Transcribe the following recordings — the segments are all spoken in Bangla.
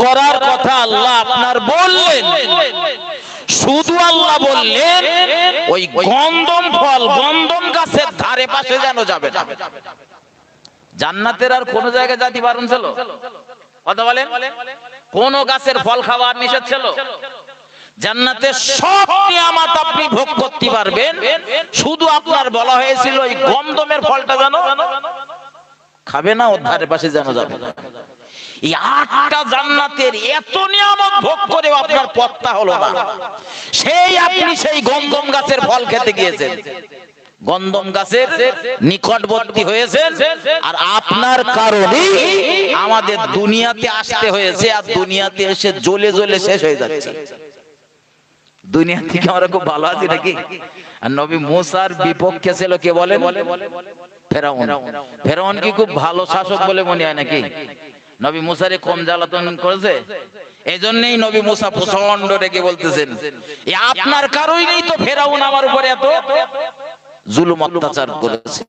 করার কথা আল্লাহ আপনার বললেন। শুধু আল্লাহ বললেন, ওই গন্ধম ফল গন্ধম গাছের ধারে পাশে যেন যাবে জান্নাতের আর কোন জায়গায় জাতি বারণ ছিল? কথা বলেন। কোন গাছের ফল খাওয়ার নিষেধ ছিল? জান্নাতের সব নিয়ামত আপনি ভোগ করতে পারবেন। শুধু আপনার বলা হয়েছিল ওই গন্ধমের ফলটা জানো খাবে না, ওর ধারে পাশে যেন যাবে। এই আটটা জান্নাতের এত নিয়ামত ভোগ করে আপনার পত্তা হলো না। সেই আপনি সেই গন্ধম গাছের ফল খেতে গিয়েছেন। গন্ধম গাছের নিকটবর্তী হয়েছেন আর আপনার কারণে আমাদের দুনিয়াতে আসতে হয়েছে আর দুনিয়াতে এসে জ্বলে জ্বলে শেষ হয়ে যাচ্ছে। দুনিয়া থেকে আমরা খুব ভালো আছি নাকি? আর নবী মুসার বিপক্ষে ছিল কে বলে ফেরাউন। ফেরাউন কি খুব ভালো শাসক বলে মনে হয় নাকি? নবী মুসারে কম জ্বালাতন করেছে? এই জন্যই নবী মুসা প্রচণ্ড রেগে বলতেছেন আপনার কারণেই তো ফেরাউন আমার উপরে এত জুলুম অত্যাচার করেছে?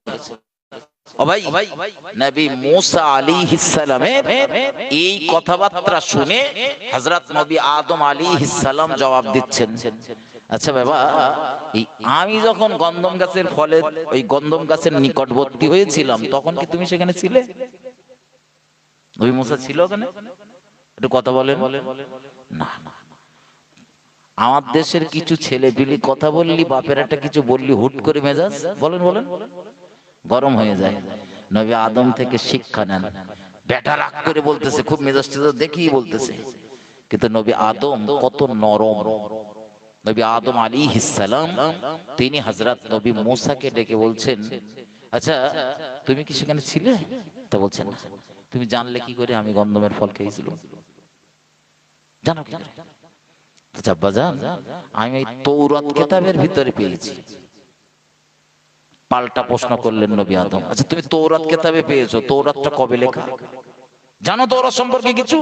এই কথাবার্তা শুনে নবী আদম জবাব দিচ্ছেন। আচ্ছা বাবা আমি যখন গন্ধম গাছের ফলে, ওই গন্ধম গাছের নিকটবর্তী হয়েছিলাম, তখন কি তুমি সেখানে ছিলে? নবী মুসা ছিল ওখানে? একটু কথা বলেন। না না আমার দেশের কিছু ছেলে বিলি কথা বললি বাপের একটা কিছু বললি, হুট করে মেজাজ? বলেন বলেন। গরম হয়ে যায়। নবী আদম থেকে শিক্ষা নেন। বেটা রাগ করে বলতেছে, খুব মেজাজটা তো দেখেই বলতেছে। কিন্তু নবী আদম কত নরম। নবী আদম আলী সালাম, তিনি হজরত নবী মুসাকে ডেকে বলছেন আচ্ছা তুমি কি সেখানে ছিলে? তা বলছেন তুমি জানলে কি করে আমি গন্ধমের ফল জান আমি কেতাবের ভিতরে পেয়েছি। পাল্টা প্রশ্ন করলেন নবী আদম। আচ্ছা তুমি তৌরাত কেতাবে পেয়েছ, তৌরাতটা কবে লেখা? জানো তৌরাত সম্পর্কে কিছু?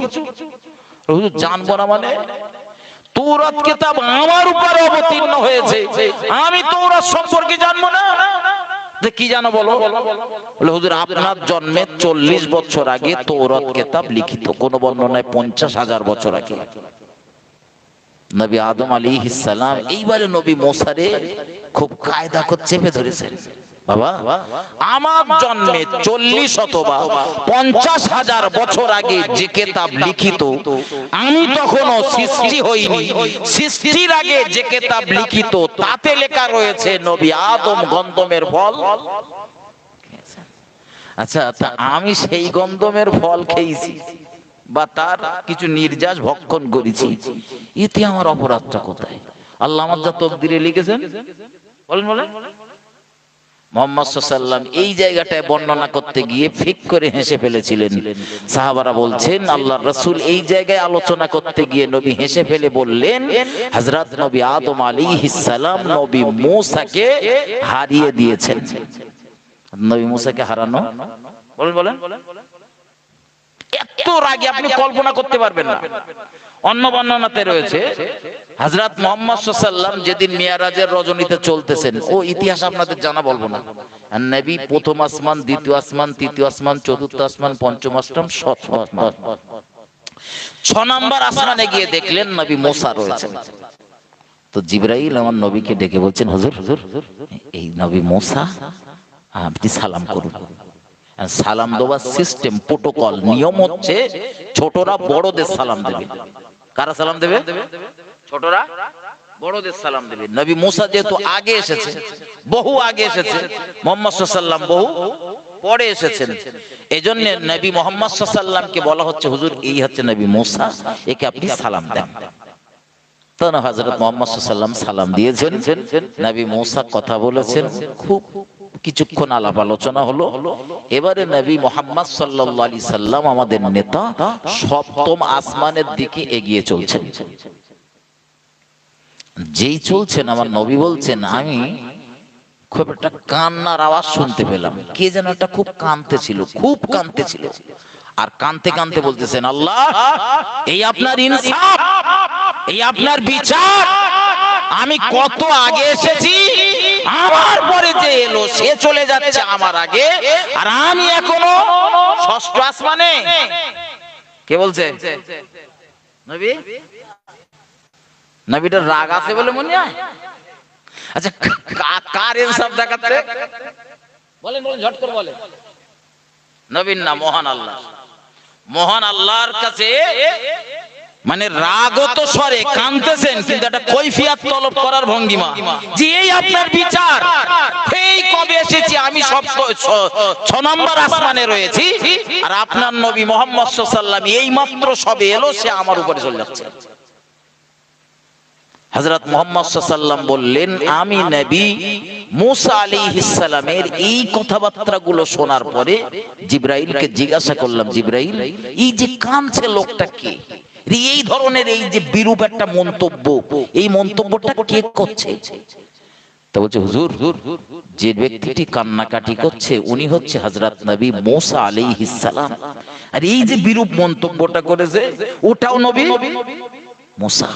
জানব না মানে? তৌরাত কিতাব আমার উপরে অবতীর্ণ হয়েছে। আমি তৌরাত সম্পর্কে জানব না? কি জানো বলো? বলে? হুজুর আপনার জন্মের চল্লিশ বছর আগে তৌরত কেতাব লিখিত কোন বর্ণনায় পঞ্চাশ হাজার বছর আগে। নবী আদম আলী ইসালাম এইবারে নবী মোসারে খুব কায়দা করে চেপে ধরেছেন। আমার জন্মে চল্লিশ অথবা পঞ্চাশ হাজার বছর আগে যে কেতাব লিখিত, আমি তখনও সৃষ্টি হইনি। সৃষ্টির আগে যে কেতাব লিখিত, তাতে লেখা রয়েছে নবী আদম গন্ধমের ফল। আচ্ছা তা আমি সেই গন্ধমের ফল খেয়েছি বা তার কিছু নির্যাস ভক্ষণ করেছি। এতে আমার অপরাধটা কোথায়? আল্লাহ আমার যা তকদিরে লিখেছেন, বলেন বলেন। মোহাম্মদ সাল্লাম এই জায়গাটায় বর্ণনা করতে গিয়ে ফিক করে হেসে ফেলেছিলেন। সাহাবারা বলছেন আল্লাহ রসুল এই জায়গায় আলোচনা করতে গিয়ে নবী হেসে ফেলে বললেন হজরত নবী আদম আলী ইসালাম নবী মূসাকে হারিয়ে দিয়েছেন। নবী মুসাকে হারানো? বলেন বলেন। এত রাগে আপনি কল্পনা করতে পারবেন না। অন্য বর্ণনাতে রয়েছে, হযরত মুহাম্মদ সাল্লাম যেদিন মিয়ারাজের রজনীতে চলতেছেন, ও ইতিহাস আপনাদের জানা বলব না। প্রথম আসমান, দ্বিতীয় আসমান, তৃতীয় আসমান, চতুর্থ আসমান, পঞ্চম আসমান। ছ নাম্বার আসমানে গিয়ে দেখলেন নবী মোসা রয়েছেন। তো জিব্রাইল আমার নবীকে ডেকে বলছেন, হুজুর হুজুর, এই নবী মোসা, আপনি সালাম করুন। সালাম দেওয়ার সিস্টেম প্রোটোকল নিয়ম হচ্ছে ছোটরা বড়দের সালাম দেবে। কারা সালাম দেবে? ছোটরা বড়দের সালাম দেবে। নবী মুসা যেহেতু আগে এসেছে বহু আগে এসেছে মোহাম্মদ সাল্লাম বহু পরে এসেছেন। এই জন্য নবী মোহাম্মদ সাল্লামকে বলা হচ্ছে হুজুর এই হচ্ছে নবী মুসা একে আপনি সালাম দেন। তখন হযরত মুহাম্মদ সাল্লাম সালাম দিয়েছেন। নবী মুসা কথা বলেছেন। খুব কিছুক্ষণ আলাপ আলোচনা হলো। এবারে নবী মোহাম্মদ আলাইহি সাল্লাম আমাদের নেতা সপ্তম আসমানের দিকে এগিয়ে চলছেন। যেই চলছেন, আমার নবী বলছেন, আমি খুব একটা কান্নার আওয়াজ শুনতে পেলাম। কে যেন একটা খুব কানতে ছিল, খুব কানতে ছিল। আর কানতে কানতে বলতেছেন, আল্লাহ, এই আপনার ইনসাফ, এই আপনার বিচার, আমি কত আগে এসেছি আমার পরে যে এলো, সে চলে যাচ্ছে আমার আগে, আর আমি এখনও ষষ্ঠ আসমানে। কে বলছে? নবী? নবীটার রাগ আছে বলে মনে হয়? আচ্ছা কার ইনসাফ দেখাচ্ছে? বলেন বলেন, ঝট করে বলেন। নবীন না মহান আল্লাহ। মহান আল্লাহর কাছে মানে রাগত স্বরে কানতেছেন কিন্তু একটা কৈফিয়াত তলব করার ভঙ্গিমা। যে এই আপনার বিচার। এই কবে এসেছি, আমি সব ছ- নম্বর আসমানে রয়েছি, আর আপনার নবী মোহাম্মদ সাল্লাম এই মাত্র সবে এলো, সে আমার উপরে চলে যাচ্ছে। হযরত মুহাম্মদ সাল্লাম বললেন, আমি নবী মুসা আলাইহিস সালামের এই কথাবার্তাগুলো শোনার পরে জিব্রাইলকে জিজ্ঞাসা করলাম, জিব্রাইল, এই যে কাঁদছে লোকটা কে? এই ধরনের এই যে বিরূপ একটা মন্তব্য, এই মন্তব্যটা কে করছে? যে ব্যক্তিটি কান্নাকাটি করছে, উনি হচ্ছে হযরত নবী মুসা সালাম। আর এই যে বিরূপ মন্তব্যটা করেছে, ওটাও নবী, মুসা।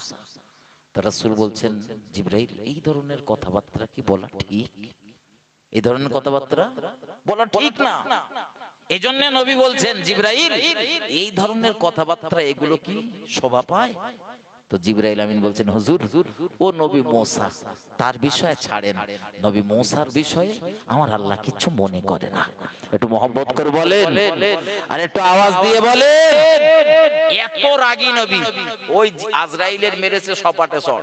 তা রাসূল বলছেন, জিব্রাইল, এই ধরনের কথাবার্তা কি বলা ঠিক? এই ধরনের কথাবার্তা বলা ঠিক না। এই জন্য নবী বলছেন জিব্রাইল এই ধরনের কথাবার্তা এগুলো কি শোভা পায়? তো জিব্রাইল আমিন বলছেন হুজুর ও নবী মোসা তার বিষয়ে ছাড়েন। নবী মোসার বিষয়ে আমার আল্লাহ কিছু মনে করে না। একটু মোহাম্মত করে বলেন আর একটু আওয়াজ দিয়ে বলেন এত রাগী নবী ওই আজরাইলের মেরেছে সপাটে সর।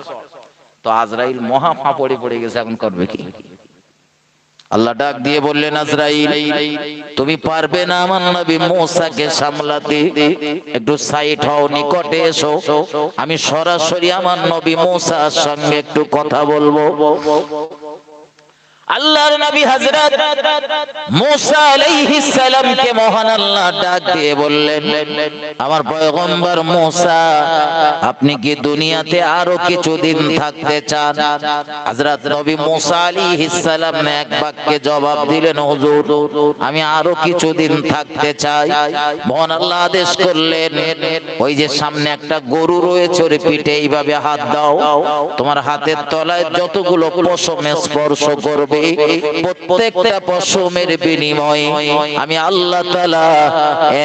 তো আজরাইল মহা ফাঁপড়ে পড়ে গেছে এখন করবে কি? আল্লাহ ডাক দিয়ে বললেন, আজরাইল, তুমি পারবে না আমার নবী মোসাকে সামলাতে। একটু সাইড হও, নিকটে এসো। আমি সরাসরি আমার নবী মোসার সঙ্গে একটু কথা বলব। আল্লাহর নবী হযরত আলাইহিস সালামকে মহান আল্লাহ ডাক দিয়ে বললেন, আমার পয়গম্বর আপনি কি দুনিয়াতে আরও কিছুদিন থাকতে চান? হযরত নবী আলাইহিস সালাম এক বাক্যে জবাব দিলেন, হুজুর, আমি আরও কিছুদিন থাকতে চাই। মহান আল্লাহ আদেশ করলেন, ওই যে সামনে একটা গরু রয়েছে, ওর পিঠে এইভাবে হাত দাও। তোমার হাতের তলায় যতগুলো পশমে স্পর্শ করবে প্রত্যেকটা পশমের বিনিময়ে। আমি আল্লাহ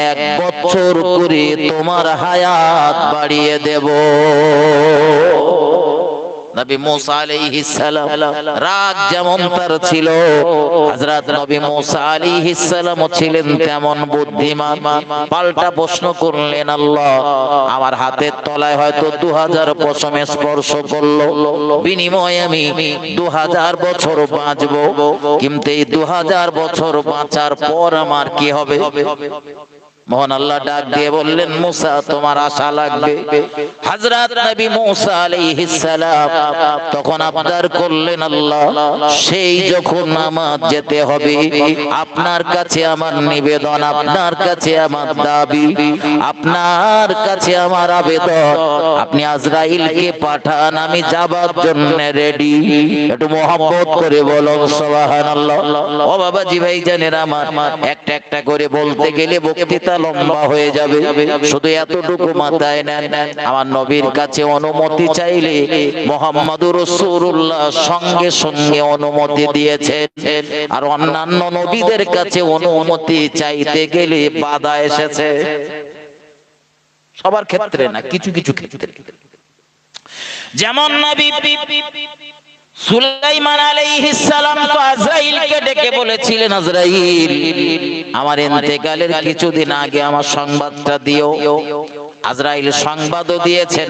এক বছর করে তোমার হায়াত বাড়িয়ে দেব। নবী মুসা আলাইহিস সালাম রাগ যেমন তার ছিল, হযরত নবী মুসা আলাইহিস সালাম ছিলেন তেমন বুদ্ধিমান। পাল্টা প্রশ্ন করলেন, আল্লাহ, আমার হাতের তলায় হয়তো 2000 পশমে স্পর্শ করল। বিনিময়ে আমি 2000 বছর বাঁচব। কিন্তু এই 2000 বছর বাঁচার পর আমার কি হবে? মোহন আল্লাহ ডাক দিয়ে বললেন, মুসা, তোমার আশা লাগবে? হযরত নবী মুসা আলাইহিস সালাম তখন আবদার করলেন, আল্লাহ, সেই যখন আমার যেতে হবে, আপনার কাছে আমার নিবেদন, আপনার কাছে আমার দাবি, আপনার কাছে আমার আবেদন। আপনি আজরাইলকে পাঠান, আমি যাবার জন্য রেডি। একটু মোহাম্মত করে বলো, সুবহানাল্লাহ। ও বাবাজি ভাই জানেন আমার, একটা একটা করে বলতে গেলে বক্তৃতা লম্বা হয়ে যাবে। শুধু এতটুকু মাথায় নেন, আমার নবীর কাছে অনুমতি চাইলে মোহাম্মদুর রাসূলুল্লাহ সঙ্গে সঙ্গে অনুমতি দিয়েছেন। আর অন্যান্য নবীদের কাছে অনুমতি চাইতে গেলে বাধা এসেছে। সবার ক্ষেত্রে না, কিছু কিছু ক্ষেত্রে। যেমন নবী সুলাইমান আলাইহিস সালাম তো আজরাইলকে ডেকে বলেছিলেন, আজরাইল আমার ইন্তেকালের কিছুদিন আগে আমার সংবাদটা দিও। আজরাইল সংবাদও দিয়েছেন।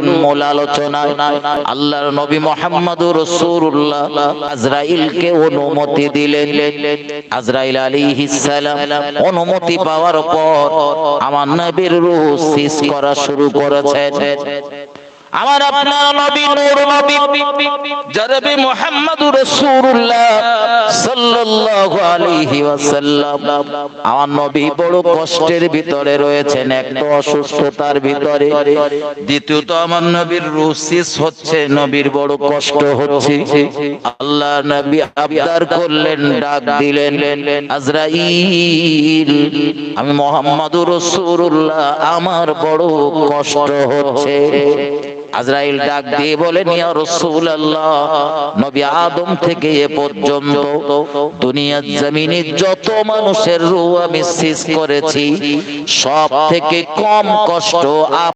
মূল আলোচনায় আল্লাহর নবী মুহাম্মদুর রাসূলুল্লাহ আজরাইলকে অনুমতি দিলেন। আজরাইল আলাইহিস সালাম অনুমতি পাওয়ার পর আমার নবীর রূহ সিস করা শুরু করেছেন। আমার আপনার নবী নূর নবী জনাবে মুহাম্মদুর রাসূলুল্লাহ সাল্লাল্লাহু আলাইহি ওয়াসাল্লাম। আমার নবী বড় কষ্টের ভিতরে রয়েছেন, একটা অসুস্থতার ভিতরে। দ্বিতীয়ত, আমার নবীর রুসিস হচ্ছে, নবীর বড় কষ্ট হচ্ছে। আল্লাহ নবী আবদার করলেন, ডাক দিলেন, আজরাইল, আমি মোহাম্মদুর রাসূলুল্লাহ, আমার বড় কষ্ট হচ্ছে। আজরাইল ডাক দিয়ে নিয়া রসুল আল্লাহ নবী আদম থেকে এ পর্যন্ত দুনিয়ার জমিনে যত মানুষের রু আমি সৃষ্টি করেছি সব থেকে কম কষ্ট